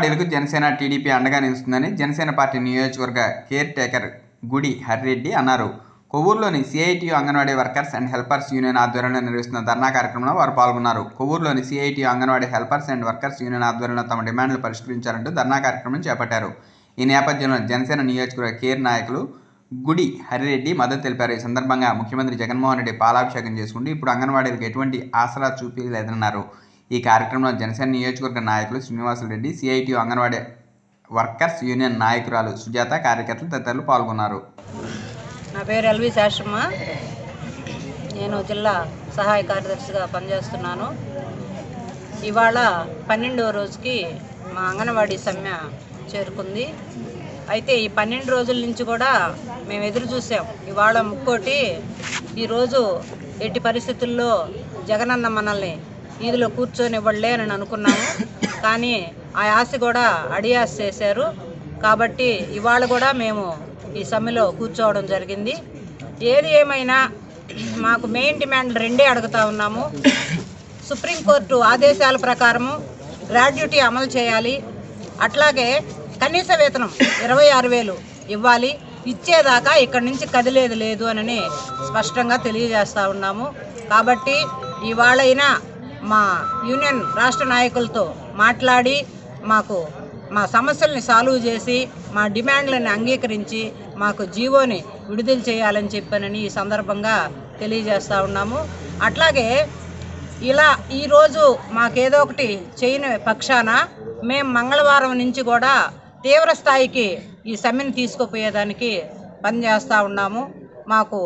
అంగన్వాడీలకు Janasena TDP అండగా నిలుస్తుందని Janasena party నియోజకవర్గ కేర్ టేకర్ గుడి హరిరెడ్డి అన్నారు. కొవ్వూరులోని CITU anganwadi workers and helpers union ఆధ్వర్యంలో నిర్వహిస్తున్న ధర్నా కార్యక్రమంలో వారు పాల్గొన్నారు. కొవ్వూరులోని CITU anganwadi helpers and workers union ఆధ్వర్యంలో తమ డిమాండ్లు పరిష్కరించాలంటూ ధర్నా కార్యక్రమం చేపట్టారు. ఈ నేపథ్యంలో జనసేన నియోజకవర్గ కేర్ నాయకులు గుడి హరిరెడ్డి మద్దతు తెలిపారు. ఈ సందర్భంగా ముఖ్యమంత్రి జగన్మోహన్ రెడ్డి పాలాభిషేకం చేసుకుంటూ ఇప్పుడు అంగన్వాడీలకు ఎటువంటి ఆసరా చూపించలేదన్నారు ఈ కార్యక్రమంలో జనసేన నియోజకవర్గ నాయకులు Srinivasulareddy CIT anganwadi workers union నాయకురాలు సుజాత కార్యకర్తలు తదితరులు పాల్గొన్నారు. నా పేరు ఎల్వి శాస్త్రమ్మ నేను జిల్లా సహాయ కార్యదర్శిగా పనిచేస్తున్నాను. ఇవాళ పన్నెండవ రోజుకి మా అంగన్వాడీ సమ్మె చేరుకుంది. అయితే ఈ పన్నెండు రోజుల నుంచి కూడా మేము ఎదురు చూసాం. ఇవాళ ముక్కోటి ఈరోజు ఎట్టి పరిస్థితుల్లో జగనన్న మనల్ని వీధిలో కూర్చొనివ్వలే అని అనుకున్నాము. కానీ ఆ ఆశ కూడా అడియాస్ చేశారు కాబట్టి ఇవాళ కూడా మేము ఈ సమ్మెలో కూర్చోవడం జరిగింది. ఏది ఏమైనా మాకు మెయిన్ డిమాండ్ రెండే అడుగుతా ఉన్నాము. సుప్రీంకోర్టు ఆదేశాల ప్రకారము గ్రాడ్యుటీ అమలు చేయాలి. అట్లాగే కనీస వేతనం ఇరవై ఆరు వేలు ఇవ్వాలి. ఇచ్చేదాకా ఇక్కడి నుంచి కదిలేదు లేదు అని స్పష్టంగా తెలియజేస్తా ఉన్నాము. కాబట్టి ఇవాళైనా మా యూనియన్ రాష్ట్ర నాయకులతో మాట్లాడి మాకు మా సమస్యల్ని సాల్వ్ చేసి మా డిమాండ్లను అంగీకరించి మాకు జీవోని విడుదల చేయాలని చెప్పానని ఈ సందర్భంగా తెలియజేస్తూ ఉన్నాము. అట్లాగే ఇలా ఈరోజు మాకేదో ఒకటి చేయని పక్షాన మేము మంగళవారం నుంచి కూడా తీవ్ర స్థాయికి ఈ సమ్మెను తీసుకుపోయేదానికి పనిచేస్తూ ఉన్నాము. మాకు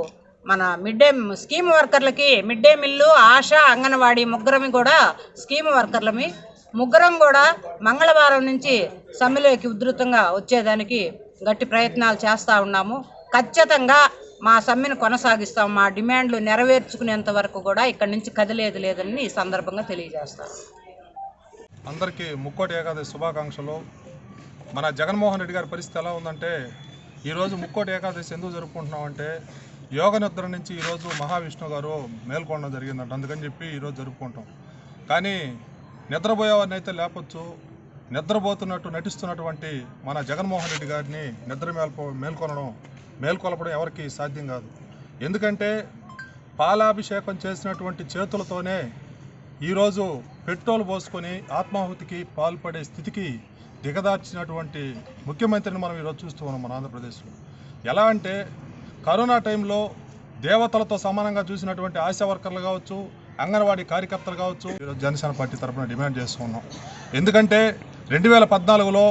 మన mid day scheme వర్కర్లకి mid day meal ASHA anganwadi ముగ్గురమి కూడా స్కీమ్ వర్కర్లమి. ముగ్గురం కూడా మంగళవారం నుంచి సమ్మెలోకి ఉధృతంగా వచ్చేదానికి గట్టి ప్రయత్నాలు చేస్తూ ఉన్నాము. ఖచ్చితంగా మా సమ్మెను కొనసాగిస్తాం. మా డిమాండ్లు నెరవేర్చుకునేంత వరకు కూడా ఇక్కడి నుంచి కదిలేదు లేదని ఈ సందర్భంగా తెలియజేస్తాం. అందరికీ ముక్కోటి ఏకాదశి శుభాకాంక్షలు. మన జగన్మోహన్ రెడ్డి గారి పరిస్థితి ఎలా ఉందంటే ఈరోజు ముక్కోటి ఏకాదశి ఎందుకు జరుపుకుంటున్నామంటే యోగ నిద్ర నుంచి ఈరోజు మహావిష్ణు గారు మేల్కొనడం జరిగిందంట. అందుకని చెప్పి ఈరోజు జరుపుకుంటాం. కానీ నిద్రపోయేవారిని అయితే లేపచ్చు. నిద్రపోతున్నట్టు నటిస్తున్నటువంటి మన జగన్మోహన్ రెడ్డి గారిని నిద్ర మేల్పో మేల్కొనడం మేల్కొలపడం ఎవరికి సాధ్యం కాదు. ఎందుకంటే పాలాభిషేకం చేసినటువంటి చేతులతోనే ఈరోజు పెట్రోల్ పోసుకొని ఆత్మాహుతికి పాల్పడే స్థితికి దిగదార్చినటువంటి ముఖ్యమంత్రిని మనం ఈరోజు చూస్తూ ఉన్నాం మన ఆంధ్రప్రదేశ్లో. ఎలా అంటే కరోనా టైంలో దేవతలతో సమానంగా చూసినటువంటి ఆశా వర్కర్లు కావచ్చు అంగన్వాడీ కార్యకర్తలు కావచ్చు ఈరోజు జనసేన పార్టీ తరఫున డిమాండ్ చేసుకున్నాం ఎందుకంటే రెండు వేల పద్నాలుగులో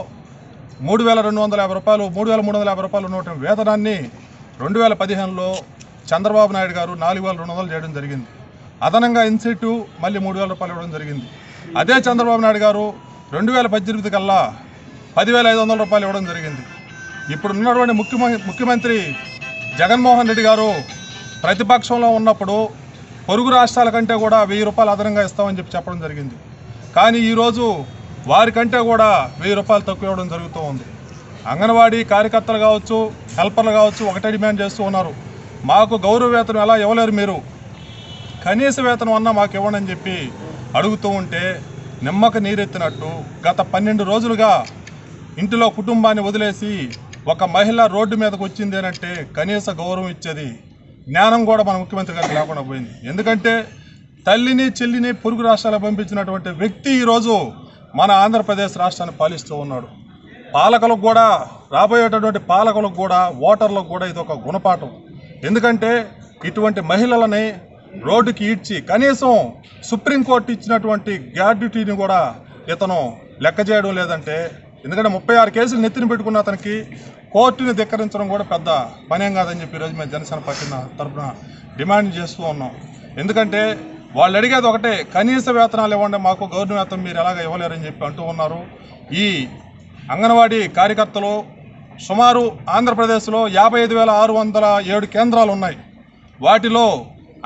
మూడు వేల రెండు వందల యాభై రూపాయలు మూడు వేల మూడు వందల యాభై రూపాయలు ఉన్నటువంటి వేతనాన్ని రెండు వేల పదిహేనులో చంద్రబాబు నాయుడు గారు నాలుగు వేల రెండు వందలు చేయడం జరిగింది. అదనంగా ఇన్సెంటివ్ మళ్ళీ మూడు వేల రూపాయలు ఇవ్వడం జరిగింది. అదే చంద్రబాబు నాయుడు గారు రెండు వేల పద్దెనిమిది కల్లా పదివేల ఐదు వందల రూపాయలు ఇవ్వడం జరిగింది. ఇప్పుడు ఉన్నటువంటి ముఖ్యమంత్రి ముఖ్యమంత్రి జగన్మోహన్ రెడ్డి గారు ప్రతిపక్షంలో ఉన్నప్పుడు పొరుగు రాష్ట్రాల కంటే కూడా వెయ్యి రూపాయలు అదనంగా ఇస్తామని చెప్పి చెప్పడం జరిగింది. కానీ ఈరోజు వారికంటే కూడా వెయ్యి రూపాయలు తక్కువ ఇవ్వడం జరుగుతూ ఉంది. అంగన్వాడీ కార్యకర్తలు కావచ్చు హెల్పర్లు కావచ్చు ఒకటే డిమాండ్ చేస్తూ ఉన్నారు. మాకు గౌరవ వేతనం ఎలా ఇవ్వలేరు మీరు? కనీస వేతనం అన్నా మాకు ఇవ్వండి అని చెప్పి అడుగుతూ ఉంటే నిమ్మక నీరెత్తినట్టు గత పన్నెండు రోజులుగా ఇంటిలో కుటుంబాన్ని వదిలేసి ఒక మహిళ రోడ్డు మీదకి వచ్చింది అంటే కనీస గౌరవం ఇచ్చేది జ్ఞానం కూడా మన ముఖ్యమంత్రి గారికి లేకుండా పోయింది. ఎందుకంటే తల్లిని చెల్లిని పొరుగు రాష్ట్రాలకు పంపించినటువంటి వ్యక్తి ఈరోజు మన ఆంధ్రప్రదేశ్ రాష్ట్రాన్ని పాలిస్తూ ఉన్నాడు. పాలకులకు కూడా రాబోయేటటువంటి పాలకులకు కూడా ఓటర్లకు కూడా ఇది ఒక గుణపాఠం. ఎందుకంటే ఇటువంటి మహిళలని రోడ్డుకి ఈడ్చి కనీసం సుప్రీంకోర్టు ఇచ్చినటువంటి గ్రాడ్యుటీని కూడా ఇతను లెక్క చేయడం లేదంటే ఎందుకంటే ముప్పై ఆరు కేసులు నెత్తిన పెట్టుకున్న అతనికి కోర్టుని ధిక్కరించడం కూడా పెద్ద పనేం కాదని చెప్పి ఈరోజు మేము జనసేన పార్టీ తరఫున డిమాండ్ చేస్తూ ఉన్నాం. ఎందుకంటే వాళ్ళు అడిగేది ఒకటే కనీస వేతనాలు ఇవ్వండి మాకు గౌరవ వేతనం మీరు ఎలాగ ఇవ్వలేరని చెప్పి అంటూ ఉన్నారు. ఈ అంగన్వాడీ కార్యకర్తలు సుమారు ఆంధ్రప్రదేశ్లో యాభై ఐదు వేల ఆరు వందల ఏడు కేంద్రాలు ఉన్నాయి. వాటిలో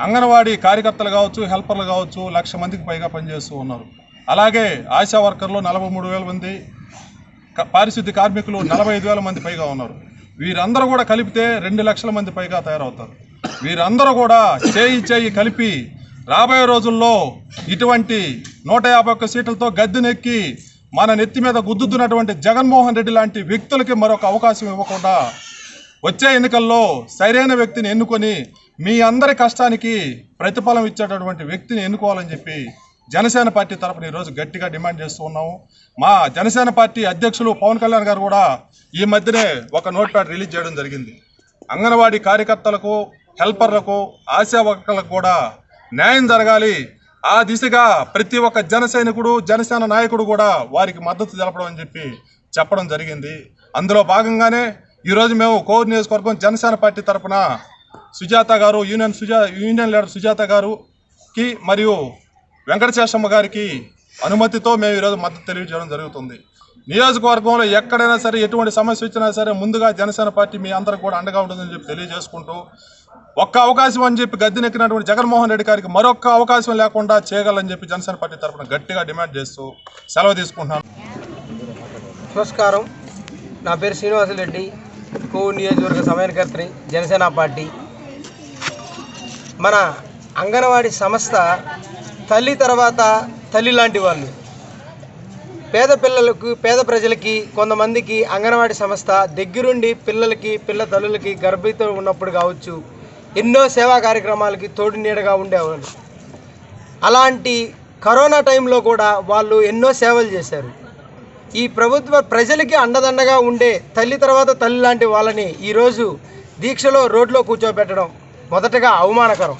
అంగన్వాడీ కార్యకర్తలు కావచ్చు హెల్పర్లు కావచ్చు లక్ష మందికి పైగా పనిచేస్తూ ఉన్నారు. అలాగే ఆశా వర్కర్లు నలభై మూడు వేల మంది పారిశుద్ధ్య కార్మికులు నలభై ఐదు వేల మంది పైగా ఉన్నారు. వీరందరూ కూడా కలిపితే రెండు లక్షల మంది పైగా తయారవుతారు. వీరందరూ కూడా చేయి చేయి కలిపి రాబోయే రోజుల్లో ఇటువంటి నూట యాభై ఒక్క సీట్లతో గద్దెనెక్కి మన నెత్తి మీద గుద్దుతున్నటువంటి జగన్మోహన్ రెడ్డి లాంటి వ్యక్తులకి మరొక అవకాశం ఇవ్వకుండా వచ్చే ఎన్నికల్లో సరైన వ్యక్తిని ఎన్నుకొని మీ అందరి కష్టానికి ప్రతిఫలం ఇచ్చేటటువంటి వ్యక్తిని ఎన్నుకోవాలని చెప్పి జనసేన పార్టీ తరపున ఈరోజు గట్టిగా డిమాండ్ చేస్తూ ఉన్నాము. మా జనసేన పార్టీ అధ్యక్షులు పవన్ కళ్యాణ్ గారు కూడా ఈ మధ్యనే ఒక నోట్ ప్యాడ్ రిలీజ్ చేయడం జరిగింది. అంగన్వాడీ కార్యకర్తలకు హెల్పర్లకు ఆశా వర్కర్లకు కూడా న్యాయం జరగాలి. ఆ దిశగా ప్రతి ఒక్క జనసైనికుడు జనసేన నాయకుడు కూడా వారికి మద్దతు తెలపడం అని చెప్పి చెప్పడం జరిగింది. అందులో భాగంగానే ఈరోజు మేము కోర్ నియోజకవర్గం జనసేన పార్టీ తరఫున సుజాత గారు union Suja union leader Sujatha గారుకి మరియు వెంకటశేషమ్మ గారికి అనుమతితో మేము ఈరోజు మద్దతు తెలియజేయడం జరుగుతుంది. నియోజకవర్గంలో ఎక్కడైనా సరే ఎటువంటి సమస్య వచ్చినా సరే ముందుగా జనసేన పార్టీ మీ అందరికి కూడా అండగా ఉంటుందని చెప్పి తెలియజేసుకుంటూ ఒక్క అవకాశం అని చెప్పి గద్దెనెక్కినటువంటి జగన్మోహన్ రెడ్డి గారికి మరొక్క అవకాశం లేకుండా చేయగలని చెప్పి జనసేన పార్టీ తరఫున గట్టిగా డిమాండ్ చేస్తూ సెలవు తీసుకుంటున్నాను. నమస్కారం. నా పేరు శ్రీనివాసరెడ్డి కోవు నియోజకవర్గ సమన్వయకర్తని జనసేన పార్టీ. మన అంగన్వాడీ సంస్థ తల్లి తర్వాత తల్లి లాంటి వాళ్ళు. పేద పిల్లలకు పేద ప్రజలకి కొంతమందికి అంగన్వాడీ సంస్థ దగ్గరుండి పిల్లలకి పిల్ల తల్లులకి గర్భితో ఉన్నప్పుడు కావచ్చు ఎన్నో సేవా కార్యక్రమాలకి తోడు నీడగా ఉండేవాళ్ళు. అలాంటి కరోనా టైంలో కూడా వాళ్ళు ఎన్నో సేవలు చేశారు. ఈ ప్రభుత్వ ప్రజలకి అండదండగా ఉండే తల్లి తర్వాత తల్లి లాంటి వాళ్ళని ఈరోజు దీక్షలో రోడ్లో కూర్చోబెట్టడం మొదటగా అవమానకరం.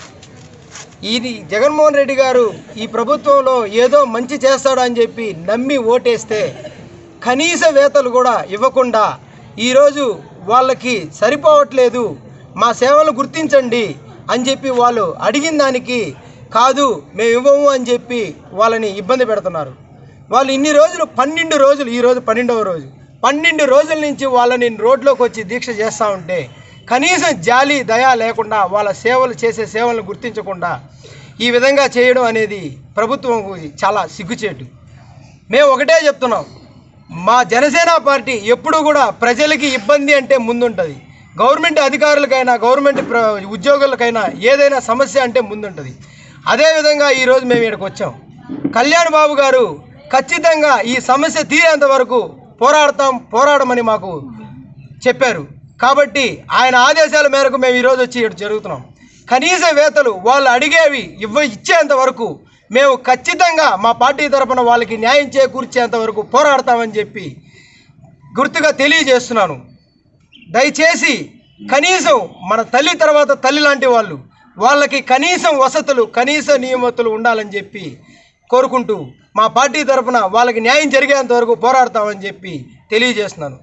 ఇది జగన్మోహన్ రెడ్డి గారు ఈ ప్రభుత్వంలో ఏదో మంచి చేస్తాడు అని చెప్పి నమ్మి ఓటేస్తే కనీస వేతలు కూడా ఇవ్వకుండా ఈరోజు వాళ్ళకి సరిపోవట్లేదు మా సేవలు గుర్తించండి అని చెప్పి వాళ్ళు అడిగిన దానికి కాదు మేము ఇవ్వము అని చెప్పి వాళ్ళని ఇబ్బంది పెడుతున్నారు. వాళ్ళు ఇన్ని రోజులు పన్నెండు రోజులు ఈరోజు పన్నెండవ రోజు పన్నెండు రోజుల నుంచి వాళ్ళని రోడ్లోకి వచ్చి దీక్ష చేస్తూ ఉంటే కనీసం జాలి దయా లేకుండా వాళ్ళ సేవలు చేసే సేవలను గుర్తించకుండా ఈ విధంగా చేయడం అనేది ప్రభుత్వం చాలా సిగ్గుచేటు. మేము ఒకటే చెప్తున్నాం. మా జనసేన పార్టీ ఎప్పుడు కూడా ప్రజలకి ఇబ్బంది అంటే ముందుంటుంది. గవర్నమెంట్ అధికారులకైనా గవర్నమెంట్ ప్ర ఉద్యోగులకైనా ఏదైనా సమస్య అంటే ముందుంటుంది. అదేవిధంగా ఈరోజు మేము ఇక్కడికి వచ్చాం. కళ్యాణ్ బాబు గారు ఖచ్చితంగా ఈ సమస్య తీరేంత వరకు పోరాడతాం పోరాడమని మాకు చెప్పారు. కాబట్టి ఆయన ఆదేశాల మేరకు మేము ఈరోజు వచ్చి ఇక్కడ జరుగుతున్నాం. కనీస వేతలు వాళ్ళు అడిగేవి ఇవ్వ ఇచ్చేంత వరకు మేము ఖచ్చితంగా మా పార్టీ తరపున వాళ్ళకి న్యాయం చేకూర్చేంత వరకు పోరాడతామని చెప్పి గుర్తుగా తెలియజేస్తున్నాను. దయచేసి కనీసం మన తల్లి తర్వాత తల్లి లాంటి వాళ్ళు వాళ్ళకి కనీసం వసతులు కనీస నియమతులు ఉండాలని చెప్పి కోరుకుంటూ మా పార్టీ తరపున వాళ్ళకి న్యాయం జరిగేంత వరకు పోరాడతామని చెప్పి తెలియజేస్తున్నాను.